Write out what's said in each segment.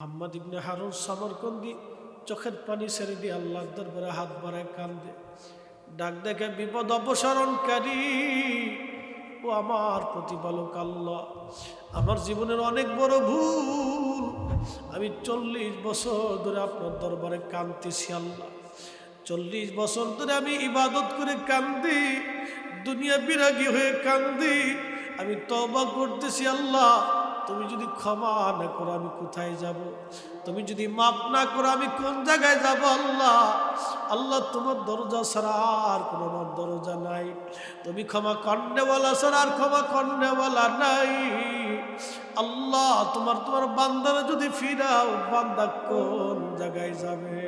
মোহাম্মদ ইবনে হারুন সমরকন্দি চোখের পানি ছেড়ে দিয়ে আল্লাহ দরবারে হাত বাড়ায় কান্দে। ডাক দেখে, বিপদ অপসারণকারী, ও আমার প্রতিপালক আল্লাহ, আমার জীবনের অনেক বড় ভুল। আমি চল্লিশ বছর ধরে আপনার দরবারে কান্দতেছি আল্লাহ। চল্লিশ বছর ধরে আমি ইবাদত করে কান্দি, দুনিয়া বিরাগী হয়ে কান্দি। আমি তবা করতেছি আল্লাহ তুমি যদি ক্ষমা না করো, আমি কোথায় যাব? তুমি যদি মাপ না করো, আমি কোন জায়গায় যাব আল্লাহ? আল্লাহ তোমার দরজা ছাড়া আর কোনো আমার দরজা নাই। তুমি ক্ষমা কন্যেওয়ালা ছাড়া আর ক্ষমা কন্যেওয়ালা নাই। আল্লাহ তোমার তোমার বান্দারা যদি ফিরাও, বান্দা কোন জায়গায় যাবে?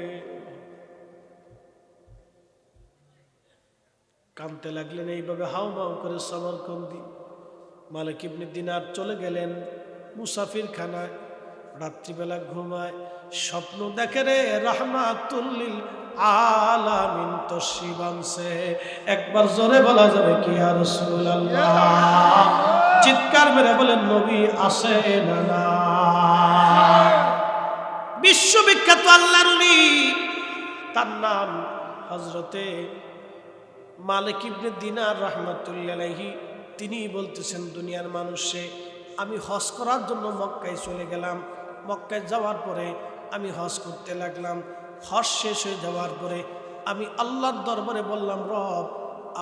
কানতে লাগলেন, এইভাবে হাউ মাউ করে সমরকন্দি মালিক ইবনে দিনার চলে গেলেন। মুসাফির খানায় রাত্রিবেলা ঘুমায়, স্বপ্ন দেখে রে, রহমাতুল্লিল আলামিন তো শিবাংশে একবার জোরে বলা যাবে কি আর চিৎকার মেরে বলেন নবী আসে না বিশ্ববিখ্যাত আল্লাহর তার নাম হজরতে মালিক ইবনে দিনার রহমতুল্লাহি তিনি বলতেছেন, দুনিয়ার মানুষে আমি হজ করার জন্য মক্কায় চলে গেলাম। মক্কায় যাওয়ার পরে আমি হজ করতে লাগলাম। হজ শেষ হয়ে যাওয়ার পরে আমি আল্লাহর দরবারে বললাম, রব,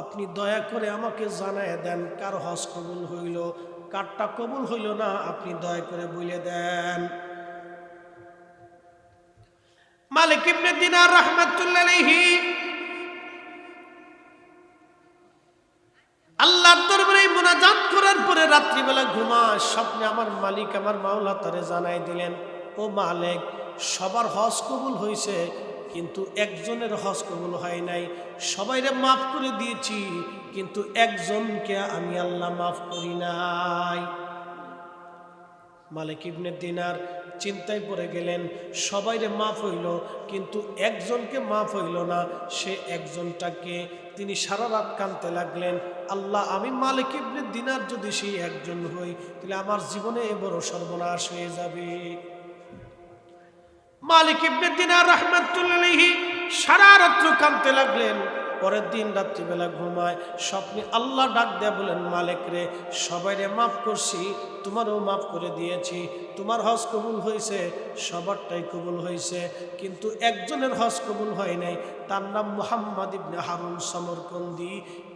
আপনি দয়া করে আমাকে জানায় দেন কার হজ কবুল হইল, কারটা কবুল হইল না, আপনি দয়া করে বলে দেন। মালিক ইবনে দিনার রহমতুল্লাহি আল্লাহর দরবারে মোনাজাত করার পরে রাত্রিবেলা ঘুমা স্বপ্নে আমার মালিক আমার মাওলা তারে জানাই দিলেন, ও মালিক, সবার হজ কবুল হয়েছে কিন্তু একজনের হজ কবুল হয় নাই। সবাইরে মাফ করে দিয়েছি, কিন্তু একজনকে আমি আল্লাহ মাফ করি নাই। মালিক ইবনে দিনার চিন্তায় পড়ে গেলেন, সবাইরে মাফ হইল, কিন্তু একজনকে মাফ হইল না, সে একজনটাকে তিনি সারা রাত কানতে লাগলেন, আল্লাহ, আমি মালিক ইবনে দিনার যদি সেই একজন হই, তাহলে আমার জীবনে এ বড় সর্বনাশ হয়ে যাবে। মালিক ইবনে দিনার রহমাতুল্লাহি সারা রাত্র কানতে লাগলেন। পরের দিন রাত্রিবেলা ঘুমায়। স্বপ্নে আল্লাহ ডাক দেয়া বলেন, মালিক রে সবাইরে মাফ করছি, তোমারও মাফ করে দিয়েছি। তোমার হজ কবুল হয়েছে, সবারটাই কবুল হয়েছে। কিন্তু একজনের হজ কবুল হয় নাই, তার নাম মুহাম্মদ ইবনে হারুন সমরকন্দি।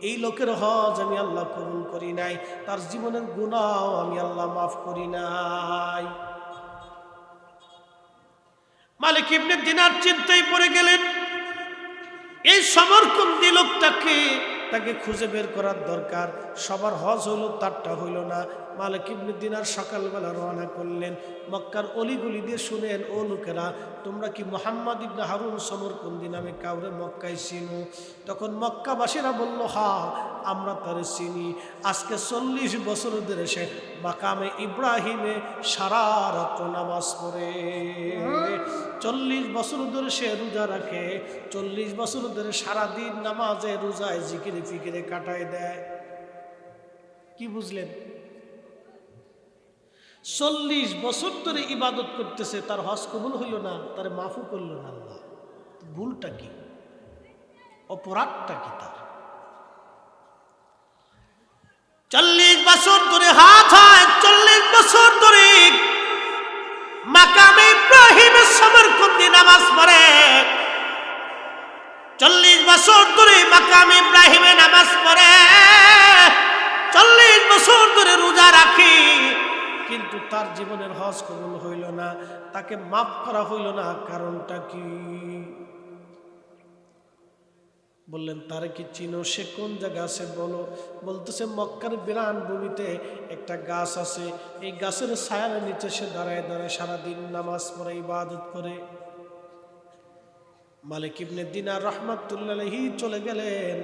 এই লোকের হজ আমি আল্লাহ কবুল করি নাই, তার জীবনের গুণাও আমি আল্লাহ মাফ করি নাই। মালিক ইবনে দিনার চিন্তায় পড়ে গেলেন। এই সমরকন্দি লোকটাকে তাকে খুঁজে বের করার দরকার। সবার হজ হলো তারটা হইল না। মালিক ইবনে দিনার সকালবেলা রওনা করলেন। মক্কার অলিগুলি দিয়ে শুনেন, ও লোকেরা, তোমরা কি মোহাম্মদ ইবনে হারুন সমরকন্দি নামে কাউরে মক্কায় চিনো? তখন মক্কাবাসীরা বলল, হা, আমরা তারে চিনি। আজকে চল্লিশ বছর ধরে সে মাকামে ইব্রাহিমে সারা রাত্র নামাজ পড়ে। চল্লিশ বছর ধরে সে রোজা রাখে, চল্লিশ বছর ধরে সারাদিন নামাজে রোজায় জিকিরে ফিকিরে কাটায় দেয়। কি বুঝলেন? চল্লিশ বছর ধরে ইবাদত করতেছে, তার হজ কবুল হইল না, তার মাফু করল না আল্লাহ। ভুলটা কি? অপরাধটা কি তার? চল্লিশ বছর ধরে হাত হয়, চল্লিশ বছর ধরে মাকামে ইব্রাহিমের সমরকন্দি নামাজ পড়ে। চল্লিশ বছর ধরে মাকামে ইব্রাহিমে নামাজ পড়ে। চল্লিশ বছর ধরে রোজা রাখি। কিন্তু তার জীবনের হজ কবুল হইল না, তাকে মাফ করা হইল না। কারণটা কি? বললেন, তার কি চিনো? সে কোন জায়গা আছে বলো? বলতেছে, মক্কার বিরান ভূমিতে একটা গাছ আছে। এই গাছের ছায়ার নিচে সে দাঁড়ায় দাঁড়ায় সারাদিন নামাজ পড়ে, ইবাদত করে। মালিক ইবনে দিনার রহমাতুল্লাহি চলে গেলেন।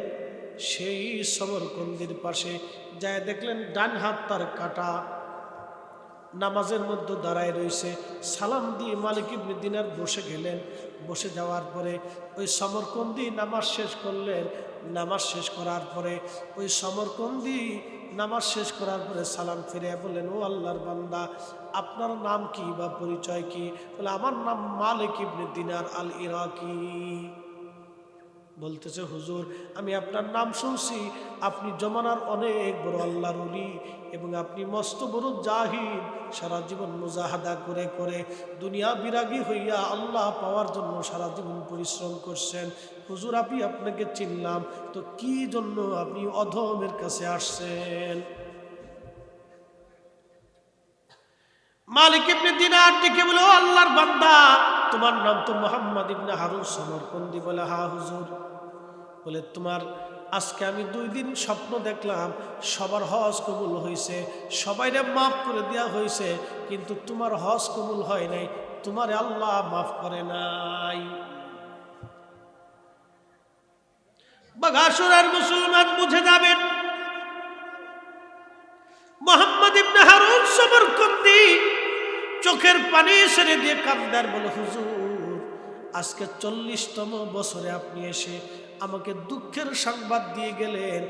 সেই সমরকন্দির পাশে যায় দেখলেন, ডান হাত তার কাটা। নামাজের মধ্যে দাঁড়ায় রয়েছে। সালাম দিয়ে মালিক ইবনে বসে গেলেন। বসে যাওয়ার পরে ওই সমরকন্দি নামাজ শেষ করলেন। নামাজ শেষ করার পরে ওই সমরকন্দি নামাজ শেষ করার পরে সালাম ফিরে বললেন, ও আল্লাহর বান্দা, আপনার নাম কি বা পরিচয় কি? বলে, আমার নাম মালিক ইবনে আল ইরাকি বলতেছে, হুজুর, আমি আপনার নাম শুনছি। আপনি জমানার অনেক বড় আল্লাহর উলি এবং আপনি মস্ত বড় জাহিদ সারা জীবন মুজাহাদা করে করে দুনিয়া বিরাগী হইয়া আল্লাহ পাওয়ার জন্য সারা জীবন পরিশ্রম করছেন। হুজুর, আমি আপনাকে চিনলাম। তো কি জন্য আপনি অধমের কাছে আসছেন? মালিক ইবনে দিনার ডেকে বলে আল্লাহর বান্দা তোমার নাম তো মোহাম্মদ ইবনে হারুন সমরকন্দি বলে, হা হুজুর। বলে, তোমার আজকে আমি দুই দিন স্বপ্ন দেখলাম, সবার হজ কবুল হয়েছে সবাইরে মাফ করে দেওয়া হয়েছে কিন্তু তোমার হজ কবুল হয় নাই, তোমার আল্লাহ মাফ করে নাই। বাঘাসুরের মুসলমান বুঝে যাবেন, মোহাম্মদ ইবনে হারুন সমরকন্দি চোখের পানি সেরে দিয়ে কান্দার বলে, হুজুর, আজকে চল্লিশতম বছরে আপনি এসে আমাকে দুঃখের সংবাদ দিয়ে গেলেন।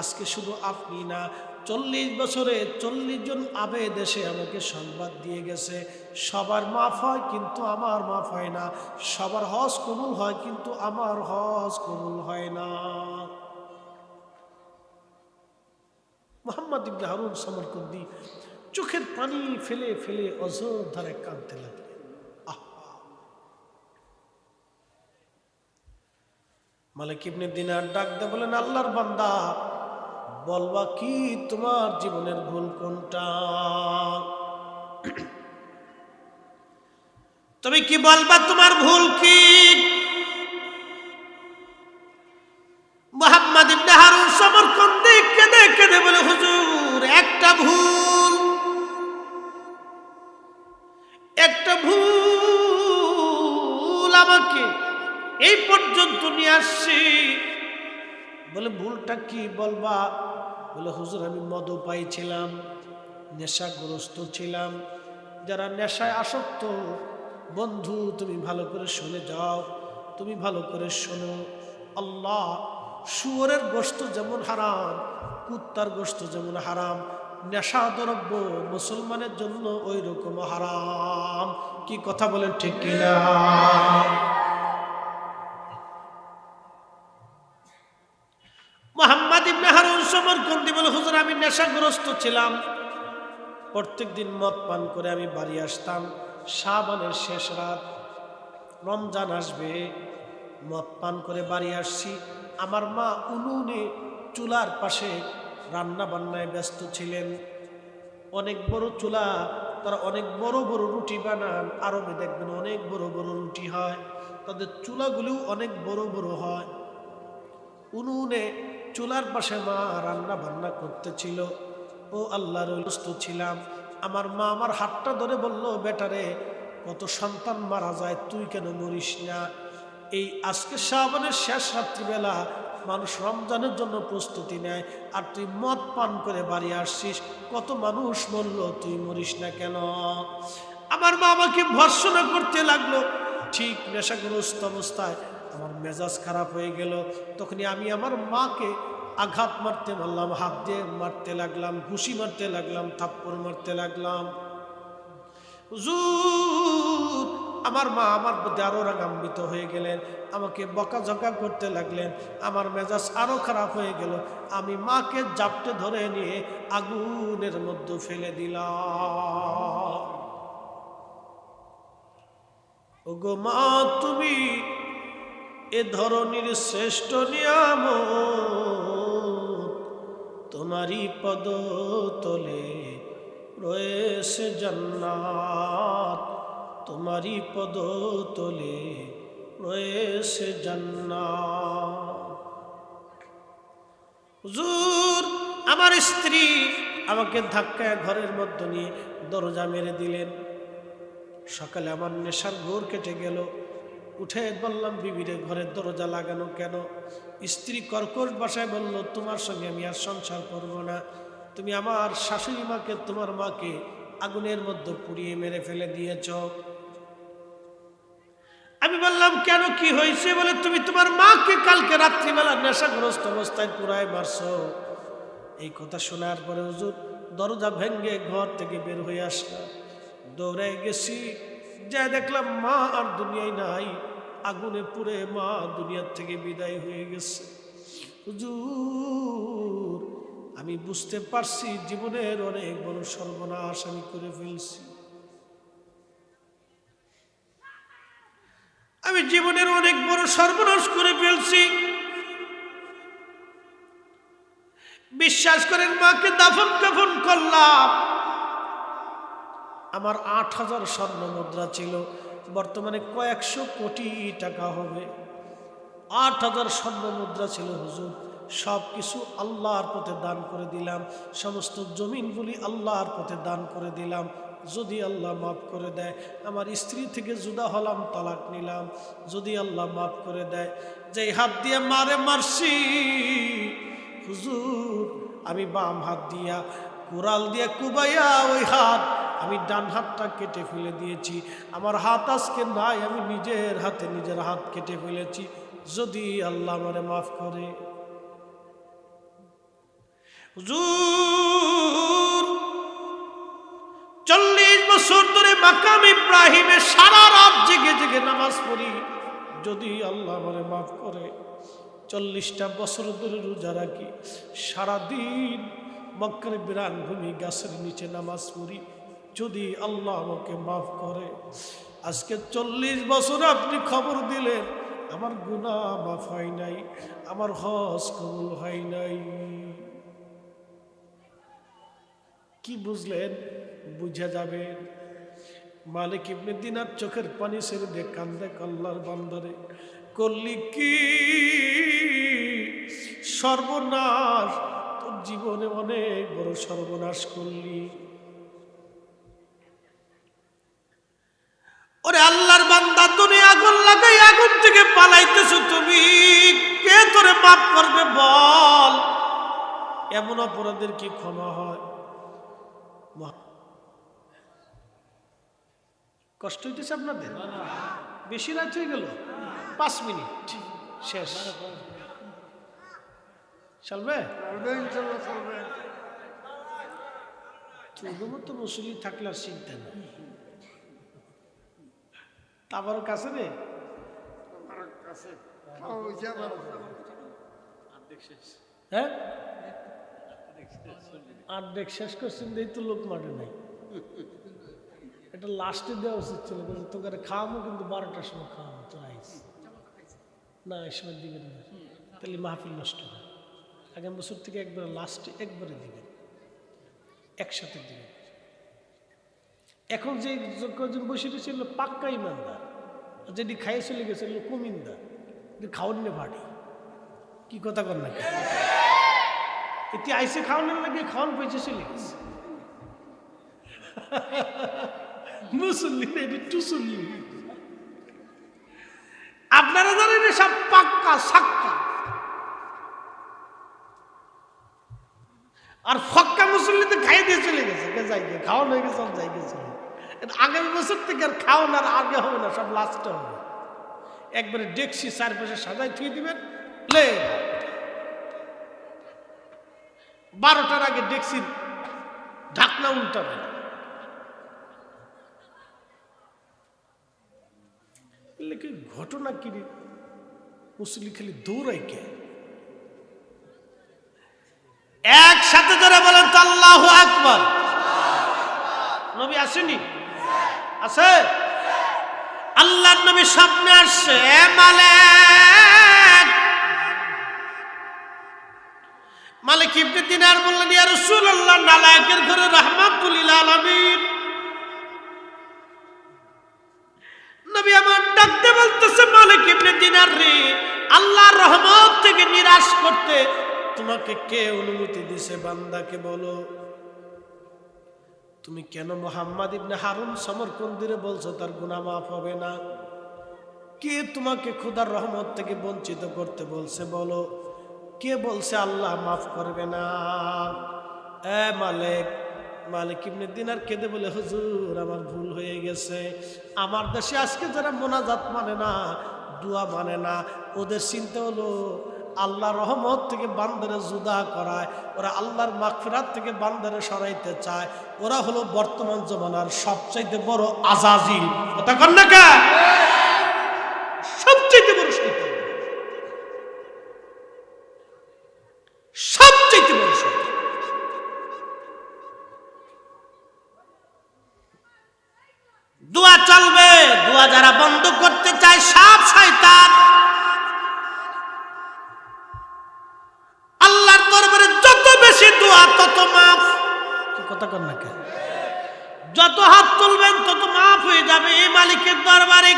আজকে শুধু আপনি না, চল্লিশ বছরে চল্লিশ জন আবেদ এসে আমাকে সংবাদ দিয়ে গেছে। সবার মাফ হয় কিন্তু আমার মাফ হয় না। সবার হজ কবুল হয় কিন্তু আমার হজ কবুল হয় না। মোহাম্মদ ইবনে হারুন সমরকন্দি চোখের পানি ফেলে ফেলে অজর ধারে কাঁদতে লাগলেন মালিক ইবনে দিনার ডাক দে বলেন আল্লাহর বান্দা, বলবা কি তোমার জীবনের ভুল কোনটা? তুমি কি বলবা, তোমার ভুল কি? বলবা? বলে, হুজুর, আমি মদ পাইছিলাম, নেশাগ্রস্ত ছিলাম। যারা নেশায় আসক্ত, বন্ধু, তুমি ভালো করে শুনে যাও, তুমি ভালো করে শোনো। আল্লাহ, শুয়োরের গোস্ত যেমন হারাম, কুত্তার গোস্ত যেমন হারাম নেশা দ্রব্য মুসলমানের জন্য ওই রকম হারাম। কি কথা বলেন ঠিক কিনা? আমি নেশাগ্রস্ত ছিলাম। প্রত্যেক দিন মদ পান করে আমি বাড়ি আসতাম। শাবানের শেষ রাত, রমজান আসবে, মদ পান করে বাড়ি আসছি। আমার মা উনুনে, চুলার পাশে রান্না বান্নায় ব্যস্ত ছিলেন। অনেক বড় চুলা, তারা অনেক বড় বড় রুটি বানান। আরবে দেখবেন অনেক বড় বড় রুটি হয়। তাদের চুলাগুলিও অনেক বড় বড় হয়। উনুনে চুলার পাশে মা রান্না বান্না করতেছিল। ও আল্লাহর সুস্থ ছিলাম। আমার মা আমার হাতটা ধরে বলল, বেটারে, কত সন্তান মারা যায়, তুই কেন মরিস না? এই আজকে শ্রাবণের শেষ রাত্রিবেলা মানুষ রমজানের জন্য প্রস্তুতি নেয়, আর তুই মদ পান করে বাড়ি আসছিস। কত মানুষ বলল, তুই মরিস না কেন? আমার মা আমাকে ভর্সনা করতে লাগল। ঠিক নেশাগ্রস্ত অবস্থায় আমার মেজাজ খারাপ হয়ে গেল। তখনই আমি আমার মাকে আঘাত মারতে পারলাম হাত দিয়ে মারতে লাগলাম, ঘুষি মারতে লাগলাম, থাপ্পড় মারতে লাগলাম। আমার মা আমার প্রতি আরও রাগান্বিত হয়ে গেলেন, আমাকে বকাঝকা করতে লাগলেন, আমার মেজাজ আরও খারাপ হয়ে গেল। আমি মাকে জাপটে ধরে নিয়ে আগুনের মধ্যে ফেলে দিলাম। ওগো মা, তুমি এ ধরনের শ্রেষ্ঠ নিয়াম তোমারই পদ তলে রয়েছে জান্নাত। তোমারই পদ তলে রয়েছে জান্নাত। আমার স্ত্রী আমাকে ধাক্কায় ঘরের মধ্যে নিয়ে দরজা মেরে দিলেন। সকালে আমার নেশার ঘোর কেটে গেল। উঠে বললাম, বিবিরে ঘরের দরজা লাগানো কেন? স্ত্রী কর্কশ বাসায় বলল, তোমার সঙ্গে আমি আর সংসার করব না। তুমি আমার শাশুড়ি মাকে, তোমার মাকে আগুনের মধ্যে পুড়িয়ে মেরে ফেলে দিয়েছ। আমি বললাম, কেন কি হয়েছে? বলে, তুমি তোমার মাকে কালকে রাত্রিবেলা নেশাগ্রস্ত অবস্থায় পুরায় মারছো। এই কথা শোনার পরে হুজুর দরজা ভেঙ্গে ঘর থেকে বের হয়ে আসলাম। দৌড়ে গেছি যা দেখলাম মা আর দুনিয়ায় নাই, আগুনে পুড়ে মা দুনিয়ার থেকে বিদায় হয়ে গেছে। আমি বুঝতে পারছি জীবনের অনেক বড় সর্বনাশ আমি করে ফেলছি। আমি জীবনের অনেক বড় সর্বনাশ করে ফেলছি। বিশ্বাস করেন মাকে দাফন কাফন করলাম। আমার আট হাজার স্বর্ণ মুদ্রা ছিল। বর্তমানে কয়েকশো কোটি টাকা হবে। আট হাজার স্বর্ণ মুদ্রা ছিল, হুজুর। সব কিছু আল্লাহর পথে দান করে দিলাম। সমস্ত জমিনগুলি আল্লাহর পথে দান করে দিলাম। যদি আল্লাহ মাফ করে দেয়, আমার স্ত্রী থেকে জুদা হলাম, তালাক নিলাম। যদি আল্লাহ মাফ করে দেয় যে হাত দিয়ে মারে মারছি, হুজুর, আমি বাম হাত দিয়া কোরাল দিয়ে কুবাইয়া ওই হাত আমি ডান হাতটা কেটে ফেলে দিয়েছি। আমার হাত আজকে নাই, আমি নিজের হাতে নিজের হাত কেটে ফেলেছি। যদি আল্লাহ আমারে মাফ করে। চল্লিশ বছর ধরে মাকাম ইব্রাহিমে সারা রাত জেগে জেগে নামাজ পড়ি। যদি আল্লাহ আমারে মাফ করে। চল্লিশটা বছর ধরে রোজা রাখি। সারাদিন মক্কার বিরান ভূমি গাছের নিচে নামাজ পড়ি। যদি আল্লাহ আমাকে মাফ করে, আজকে চল্লিশ বছর আপনি খবর দিলেন, আমার গুণা মাফ হয় নাই, আমার হজ কবুল হয় নাই। কি বুঝলেন? বুঝা যাবে। মালিক ইবনে দিনার চোখের পানি ছেড়ে দিয়ে কান্দে আল্লাহর বান্দরে, করলি কি? সর্বনাশ, তোর জীবনে অনেক বড় সর্বনাশ করলি। ওরে আল্লাহর বান্দা তুমি আগুন লাগাই আগুন থেকে পালাইতেছো তুমি। কে তোরে পাপ করবে বল? এমন অপরাধের কি ক্ষমা হয়? কষ্ট হইতেছে আপনাদের? বেশি রাত হয়ে গেল। পাঁচ মিনিট। শেষ। চলবে? তোর মতো মুসলি থাকলে আর শিখতে না তারপর কাছে রে? হ্যাঁ? আর্ধেক শেষ করছেন তো লোক নাই। লাস্টে দেওয়া উচিত ছিল তোকে কিন্তু বারোটার সময় না সময় না। তাহলে মাহফিল নষ্ট হয়। আগামী বছর থেকে একবারে লাস্টে একবারে দিবেন। একসাথে দিবেন। এখন যে কজন বসে ছিল পাক্কা ইমানদার। যেটি খাইয়ে চলে গেছে কমিন্দা খাওয়ান ভাড়ি কি কথা কর না এটি আইসে খাওয়ানোর লাগে খাওয়ান পয়সা চলে গেছে। মুসল্লি এটি টুসল্লি আপনারা জানেন সব পাক্কা, সাক্কা। আর ফক্কা মুসল্লিতে খাইয়ে দিয়ে চলে গেছে। কে যাই গিয়ে খাওয়ানো হয়ে গেছে যাই গেছে আগামী বছর থেকে আর খাওয়ানোর আগে হবে না, সব লাস্টে হবে। একবারে ডেকসি চারপাশে সাজাই থুয়ে দিবেন প্লে বারোটার আগে ডেকসির ঢাকনা উল্টাবে ঘটনা কি? মুসলি খালি দৌড়াই কে? একসাথে ধরে বলেন তো আল্লাহ আকবর। নবী আসেনি? আছে? আল্লাহর নবী সামনে আসছে। এ মালিক! মালিক ইবনে দিনার বললেন, ইয়া রাসূলুল্লাহ, নালায়েকের ঘরে রাহমাতুল লিল আলামিন। নবী আমার ডাকতে বলতেছে, মালিক ইবনে দিনার রে, আল্লাহর রহমত থেকে নিরাশ করতে তোমাকে কে অনুমতি দিছে বান্দাকে বলো? তুমি কেন মোহাম্মদ ইবনে হারুন সমরকন্দিরে বলছো তার গুনাহ মাফ হবে না? কে তোমাকে খুদার রহমত থেকে বঞ্চিত করতে বলছে বলো? কে বলছে আল্লাহ মাফ করবে না? এ মালিক মালিক ইবনে দিনার কেঁদে বলে, হুজুর, আমার ভুল হয়ে গেছে। আমার দেশে আজকে যারা মোনাজাত মানে না, দোয়া মানে না, ওদের চিন্তা হলো আল্লাহ রহমত থেকে বান্দারে জুদা করায়, ওরা আল্লাহর মাগফিরাত থেকে বান্দারে সরাইতে চায়। ওরা হলো বর্তমান জমানার সবচাইতে বড় আজাজিল। কথা কন? তত মাফ। কি কথা কর না কেন? যত হাত তুলবেন, তত মাফ হয়ে যাবে এই মালিকের দরবারে।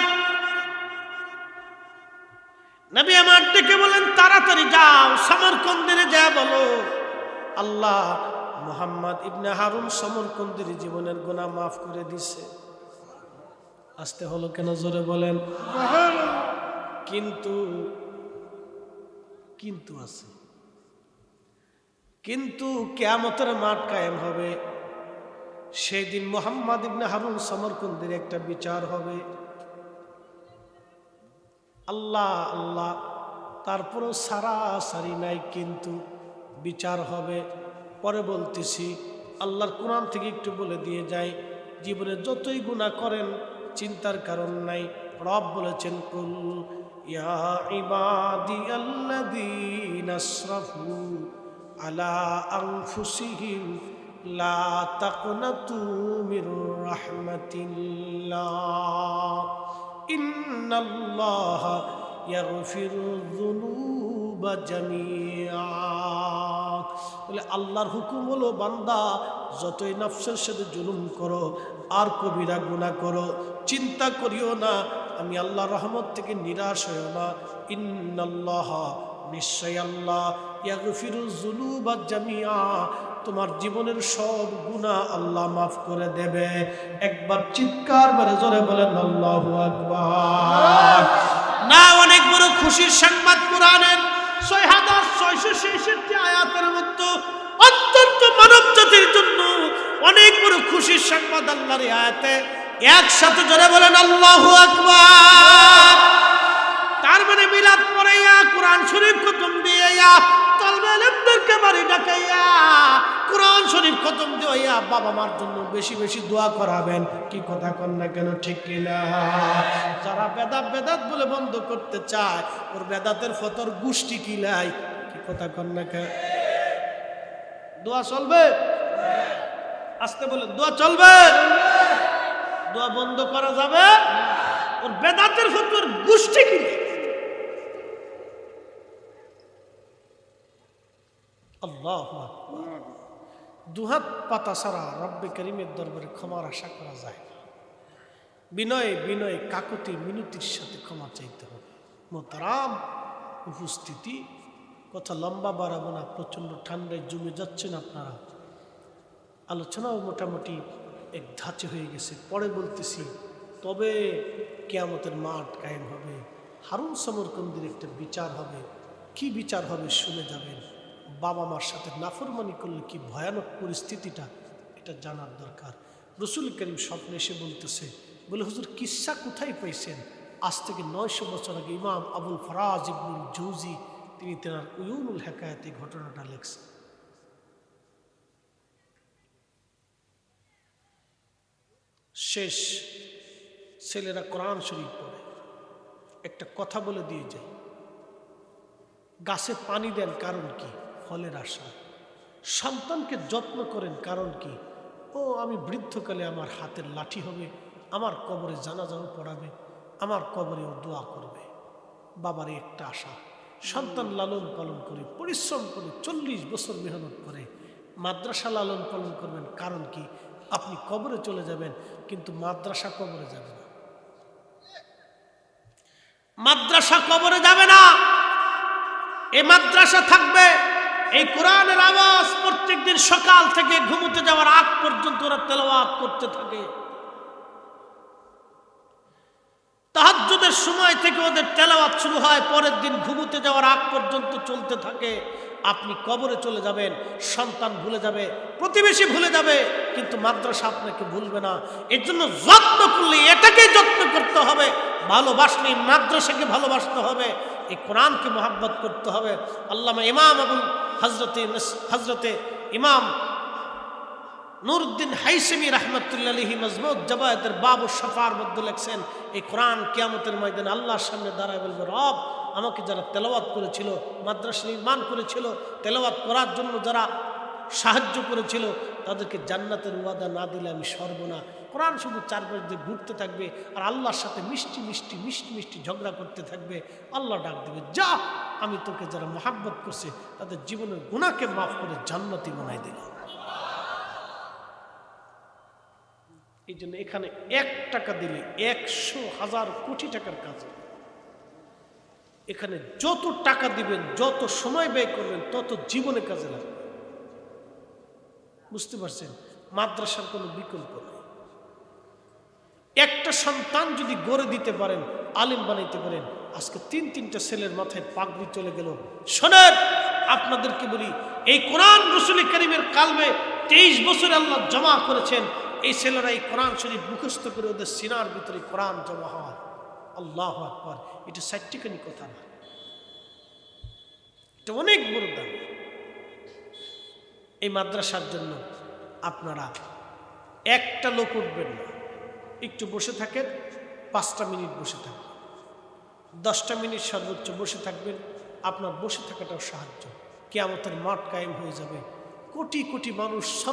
নবী আমার ডেকে বলেন, তাড়াতাড়ি যাও, সমরকন্দিরে যা বলো। আল্লাহ মোহাম্মদ ইবনে হারুন সমরকন্দির জীবনের গুনাহ মাফ করে দিছে। আসতে হলো কেন জোরে বলেন? কিন্তু কিন্তু আছে। কিন্তু কেয়ামতের মাঠ কায়েম হবে। সেই দিন মোহাম্মদ ইবনে হারুন সমরকন্দির একটা বিচার হবে। আল্লাহ আল্লাহ, তারপরও সারা নাই কিন্তু বিচার হবে। পরে বলতেছি, আল্লাহর কোরআন থেকে একটু বলে দিয়ে যাই। জীবনে যতই গুণা করেন, চিন্তার কারণ নাই। রব বলেছেন, কুল ইয়া ইবাদি আল্লাযীনা আসরাফু আলা বলে, আল্লাহর হুকুম হলো, বান্দা যতই নফসের সাথে জুলুম করো, আর কবিরা গুনাহ করো, চিন্তা করিও না, আমি আল্লাহ রহমত থেকে নিরাশ হইও না। ইন্নাল্লাহ নিশ্চয় আল্লাহ যুনুবা তোমার জীবনের সব গুনাহ আল্লাহ মাফ করে দেবে। একবার চিৎকার মেরে জোরে বলেন, আল্লাহু আকবার। না, অনেক বড় খুশির সংবাদ কোরআনের ছয় অত্যন্ত জন্য অনেক বড় খুশির সংবাদ আল্লাহর আয়াতে। একসাথে জোরে বলেন, আল্লাহু আকবার। তার মানে মিলাদ পড়াইয়া কোরআন শরীফ খতম দিয়া তলবে আলেমদেরকে বাড়ি ডাকাইয়া কোরআন শরীফ খতম দিয়া বাবা মার জন্য বেশি বেশি দোয়া করাবেন। কি কথা কন না কেন? ঠিক কিনা? যারা বেদাত বেদাত বলে বন্ধ করতে চায়, ওর বেদাতের ফতর গোষ্ঠী কিলাই কি কথা কন না কেন? দোয়া চলবে? আসতে বলে দোয়া চলবে? দোয়া বন্ধ করা যাবে? ওর বেদাতের ফতর গোষ্ঠী কিলাই দুহাত পাতা ছাড়া রব্বে করিমের দরবারে ক্ষমার আশা করা যায় না। বিনয় বিনয় কাকতি মিনতির সাথে ক্ষমা চাইতে হবে। মোতারাম উপস্থিতি। কথা লম্বা বাড়াবো না, প্রচণ্ড ঠান্ডায় জমে যাচ্ছেন আপনারা। আলোচনাও মোটামুটি এক ধাঁচে হয়ে গেছে। পরে বলতেছি, তবে কেয়ামতের মাঠ কায়েম হবে। হারুন সমরকন্দির একটা বিচার হবে। কি বিচার হবে শুনে যাবেন। বাবা মার সাথে নাফরমানি করলে কি ভয়ানক পরিস্থিতিটা, এটা জানার দরকার। রসুল করিম স্বপ্নে এসে বলতেছে, বলে, হুজুর, কিসা কোথায় পাইছেন? আজ থেকে নয়শো বছর আগে ইমাম আবুল ফরাজ ইবনুল জৌজি তিনি তেনার উয়ুনুল হেকায়াতে ঘটনাটা লেখছেন। শেষ ছেলেরা কোরআন শরীফ পড়ে। একটা কথা বলে দিয়ে যায় গাছে পানি দেন কারণ কি? ফলের আশা। সন্তানকে যত্ন করেন কারণ কি? ও, আমি বৃদ্ধকালে আমার হাতের লাঠি হবে, আমার কবরে জানাজাও পড়াবে, আমার কবরেও দোয়া করবে। বাবার একটা আশা। সন্তান লালন পালন করে, পরিশ্রম করে, চল্লিশ বছর মেহনত করে, মাদ্রাসা লালন পালন করবেন কারণ কি? আপনি কবরে চলে যাবেন, কিন্তু মাদ্রাসা কবরে যাবে না। মাদ্রাসা কবরে যাবে না। এ মাদ্রাসা থাকবে এই কোরআনের আওয়াজ প্রত্যেকদিন সকাল থেকে ঘুমোতে যাওয়ার আগ পর্যন্ত ওরা তেলাওয়াত করতে থাকে। তাহাজ্জুদের সময় থেকে ওদের তেলাওয়াত শুরু হয়, পরের দিন ঘুমোতে যাওয়ার আগ পর্যন্ত চলতে থাকে। আপনি কবরে চলে যাবেন, সন্তান ভুলে যাবে, প্রতিবেশী ভুলে যাবে, কিন্তু মাদ্রাসা আপনাকে ভুলবে না। এর জন্য যত্ন করলে এটাকেই যত্ন করতে হবে। ভালোবাসলে মাদ্রাসাকে ভালোবাসতে হবে। এই কোরআনকে মোহাব্বত করতে হবে। আল্লামা ইমাম আবুল হজরতে হজরতে ইমাম নুরুদ্দিন হাইসেমি রহমতুল্লাহি মজমুদ জবায়তের বাবু শফার মধ্যে লেখছেন, এই কোরআন কিয়ামতের ময়দানে আল্লাহর সামনে দাঁড়ায় বলবে, রব, আমাকে যারা তেলাওয়াত করেছিল, মাদ্রাসা নির্মাণ করেছিল, তেলাওয়াত করার জন্য যারা সাহায্য করেছিল, তাদেরকে জান্নাতের ওয়াদা না দিলে আমি সর্বনা কোরআন শুধু চারপাশ দিয়ে ঘুরতে থাকবে আর আল্লাহর সাথে মিষ্টি মিষ্টি মিষ্টি মিষ্টি ঝগড়া করতে থাকবে। আল্লাহ ডাক দেবে, যা, আমি তোকে যারা মহাব্বত করছে, তাদের জীবনের গুণাকে মাফ করে জান্নাতি বানাই দিলাম। এই জন্য এখানে এক টাকা দিলে একশো হাজার কোটি টাকার কাজ। এখানে যত টাকা দিবেন, যত সময় ব্যয় করবেন, তত জীবনে কাজে লাগবে। বুঝতে পারছেন? মাদ্রাসার কোনো বিকল্প নেই একটা সন্তান যদি গড়ে দিতে পারেন, আলিম বানাইতে পারেন, আজকে তিন, তিনটা ছেলের মাথায় পাগড়ি চলে গেল। শোনেন, আপনাদেরকে বলি, এই কোরআন রসুল করিমের কালমে তেইশ বছর আল্লাহ জমা করেছেন, এই ছেলেরা এই কোরআন শরীফ মুখস্থ করে ওদের সিনার ভিতরে কোরআন জমা হয়। আল্লাহ আকবর, এটা সাইটিকানি কথা না। এটা অনেক বড় দাম। এই মাদ্রাসার জন্য আপনারা একটা লোক উঠবেন না। একটু বসে থাকেন, পাঁচটা মিনিট বসে থাকবেন। দশটা মিনিট সর্বোচ্চ বসে থাকবেন, আপনার বসে থাকাটাও সাহায্য। কেয়ামতের মাঠ কায়েম হয়ে যাবে। কোটি কোটি মানুষ সব